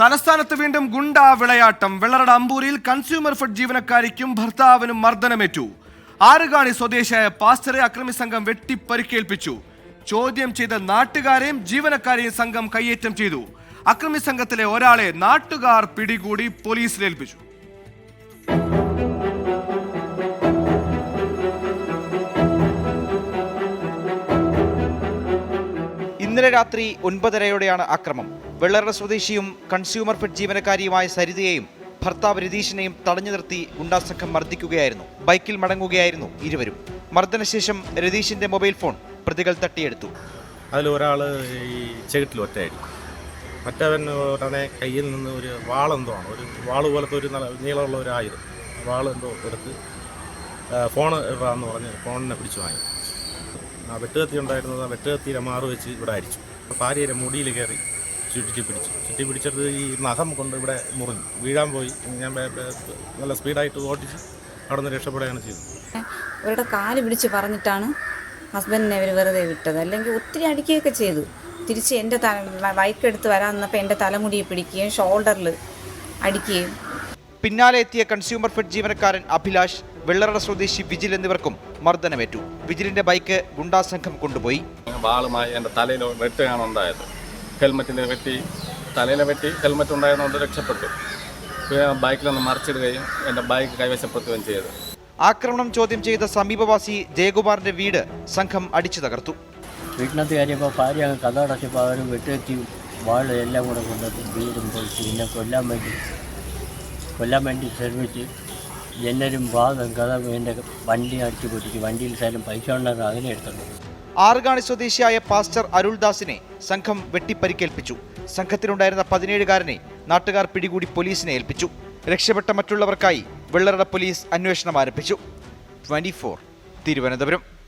തലസ്ഥാനത്ത് വീണ്ടും ഗുണ്ടാ വിളയാട്ടം. വെള്ളറട അമ്പൂരിൽ കൺസ്യൂമർ ഫുഡ് ജീവനക്കാരിക്കും ഭർത്താവിനും മർദ്ദനമേറ്റു. ആറുകാണി സ്വദേശിയായ പാസ്റ്ററെ അക്രമി സംഘം വെട്ടിപ്പരിക്കേൽപ്പിച്ചു. ചോദ്യം ചെയ്ത നാട്ടുകാരെയും ജീവനക്കാരെയും സംഘം കയ്യേറ്റം ചെയ്തു. അക്രമി സംഘത്തിലെ ഒരാളെ നാട്ടുകാർ പിടികൂടി പോലീസിലേൽപ്പിച്ചു ഇന്നലെ രാത്രി ഒൻപതരയോടെയാണ് ആക്രമം. വെള്ളറ സ്വദേശിയും കൺസ്യൂമർ ഫെഡ് ജീവനക്കാരിയുമായ സരിതയെയും ഭർത്താവ് രതീഷിനെയും തടഞ്ഞു നിർത്തി ഗുണ്ടാസംഘം മർദ്ദിക്കുകയായിരുന്നു. ബൈക്കിൽ മടങ്ങുകയായിരുന്നു ഇരുവരും. മർദ്ദനശേഷം രതീഷിന്റെ മൊബൈൽ ഫോൺ പ്രതികൾ തട്ടിയെടുത്തു. അതിൽ ഒരാൾ ഈ ചെകിട്ടിൽ ഒറ്റയായിരിക്കും മറ്റവൻ ഉടനെ കയ്യിൽ നിന്ന് ഒരു വാളെന്തോ ആണ് ഒരു വാൾ പോലത്തെ ഒരു നീളമുള്ള ഒരു ആയുധം. വാൾ എന്തോ എടുത്ത് ഫോൺ എന്ന് പറഞ്ഞ് ഫോണിനെ പിടിച്ചു വാങ്ങി. ആ വെട്ടുകത്തി ഉണ്ടായിരുന്നത് ആ വെട്ടുകത്തിയുടെ മാറ് വെച്ച് ഇവിടെ അരിച്ചു. ഭാര്യയുടെ മുടിയിൽ കയറി ചുറ്റി പിടിച്ചു. ചുറ്റി പിടിച്ചിട്ട് ഈ നഖം കൊണ്ട് ഇവിടെ മുറിഞ്ഞു. വീഴാൻ പോയി. ഞാൻ നല്ല സ്പീഡായിട്ട് ഓടിച്ച് അവിടെ നിന്ന് രക്ഷപ്പെടുകയാണ് ചെയ്തത്. ഇവരുടെ കാൽ പിടിച്ച് പറഞ്ഞിട്ടാണ് ഹസ്ബൻഡിനെ അവർ വെറുതെ വിട്ടത്. അല്ലെങ്കിൽ ഒത്തിരി അടിക്കുകയൊക്കെ ചെയ്തു. തിരിച്ച് എന്റെ തല ബൈക്ക് എടുത്ത് വരാൻ നിന്നപ്പോൾ എന്റെ തലമുടിയെ പിടിക്കുകയും ഷോൾഡറിൽ അടിക്കുകയും പിന്നാലെ എത്തിയ കൺസ്യൂമർ ഫെഡ് ജീവനക്കാരൻ അഭിലാഷ് വെള്ളറട സ്വദേശി വിജിൽ എന്നിവർക്കും മർദ്ദനമേറ്റു. വിജിലിന്റെ ബൈക്ക് ഗുണ്ടാ സംഘം കൊണ്ടുപോയി. വാളുമായി എന്റെ തലയിൽ വെട്ടുകയാണ് ഉണ്ടായത്. ഹെൽമെറ്റിൽ വെട്ടി തലയിലെ വെട്ടി ഹെൽമെറ്റ് ഉണ്ടായതുകൊണ്ട് രക്ഷപ്പെട്ടു. ബൈക്കിലൊന്ന് മറിച്ചിടുകയും എന്റെ ബൈക്ക് കൈവശപ്പെടുത്തുകയും ചെയ്തു. ആക്രമണം ചോദ്യം ചെയ്ത സമീപവാസി ജയകുമാറിന്റെ വീട് സംഘം അടിച്ചു തകർത്തു. വീട്ടിനകത്ത് കയറിയപ്പോൾ ഭാര്യ അങ്ങ് കഥ അടച്ചപ്പോൾ അവർ വെട്ടുകത്തി വാൾ എല്ലാം കൂടെ കൊണ്ടുവന്ന് വീടും പൊളിച്ച് പിന്നെ കൊല്ലാൻ വേണ്ടി കൊല്ലാൻ വേണ്ടി ശ്രമിച്ച് ജനലും വാദം കഥ എന്റെ വണ്ടി അടിച്ചു പൊട്ടിച്ച് വണ്ടിയിൽ സ്ഥലം പൈസ ഉണ്ടാകും അതിനെ എടുത്തുള്ളൂ. ആറുകാണി സ്വദേശിയായ പാസ്റ്റർ അരുൾദാസിനെ സംഘം വെട്ടിപ്പരിക്കേൽപ്പിച്ചു. സംഘത്തിലുണ്ടായിരുന്ന പതിനേഴുകാരനെ നാട്ടുകാർ പിടികൂടി പോലീസിനെ ഏൽപ്പിച്ചു. രക്ഷപ്പെട്ട മറ്റുള്ളവർക്കായി വെള്ളറട പോലീസ് അന്വേഷണം ആരംഭിച്ചു. ട്വന്റി തിരുവനന്തപുരം.